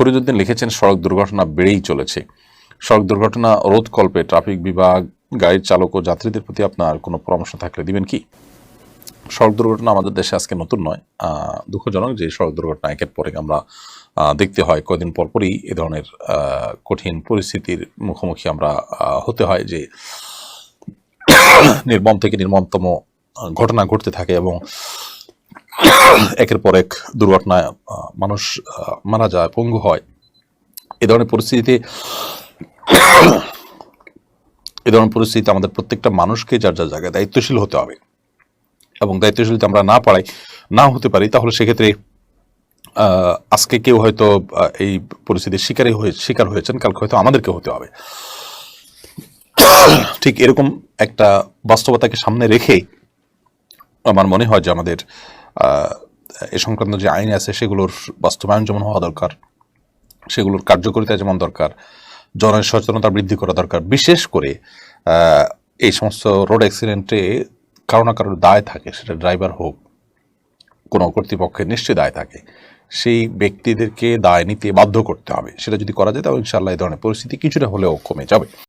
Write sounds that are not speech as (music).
ফরিদুদ্দিন লিখেছেন, সড়ক দুর্ঘটনা বেড়েই চলেছে। সড়ক দুর্ঘটনা রোধকল্পে ট্রাফিক বিভাগ, গাড়ির চালক ও যাত্রীদের প্রতি আপনার কোনো পরামর্শ থাকলে দিবেন কি? সড়ক দুর্ঘটনা আমাদের দেশে আজকে নতুন নয়। দুঃখজনক যে সড়ক দুর্ঘটনা একের পরে আমরা দেখতে হয়। কয়দিন পরপরই এ ধরনের কঠিন পরিস্থিতির মুখোমুখি আমরা হতে হয় যে (coughs) নির্মম থেকে নির্মমতম ঘটনা ঘটতে থাকে এবং একের পর এক দুর্ঘটনায় মানুষ মারা যায়, পঙ্গু হয়। এ ধরনের পরিস্থিতিতে, এ ধরনের পরিস্থিতিতে আমাদের প্রত্যেকটা মানুষকে যার যার জায়গায় দায়িত্বশীল হতে হবে। এবং দায়িত্বশীল যদি আমরা না পারাই, না হতে পারি, তাহলে সেক্ষেত্রে আজকে কেউ হয়তো এই পরিস্থিতির শিকারই হয়ে, শিকার হয়েছেন, কালকে হয়তো আমাদেরকে হতে হবে। ঠিক এরকম একটা বাস্তবতাকে সামনে রেখেই আমার মনে হয় যে আমাদের এ সংক্রান্ত যে আইন আছে, সেগুলোর বাস্তবায়ন যেমন হওয়া দরকার, সেগুলোর কার্যকারিতা যেমন দরকার জনের সচেতনতা বৃদ্ধি করা দরকার, বিশেষ করে এই সমস্ত রোড অ্যাক্সিডেন্টে কারও না কারোর দায় থাকে, সেটা ড্রাইভার হোক, কোনো কর্তৃপক্ষের নিশ্চয়ই দায় থাকে। সেই ব্যক্তিদেরকে দায় নিতে বাধ্য করতে হবে। সেটা যদি করা যায় তাহলে ইনশাআল্লাহ এই ধরনের পরিস্থিতি কিছুটা হলেও কমে যাবে।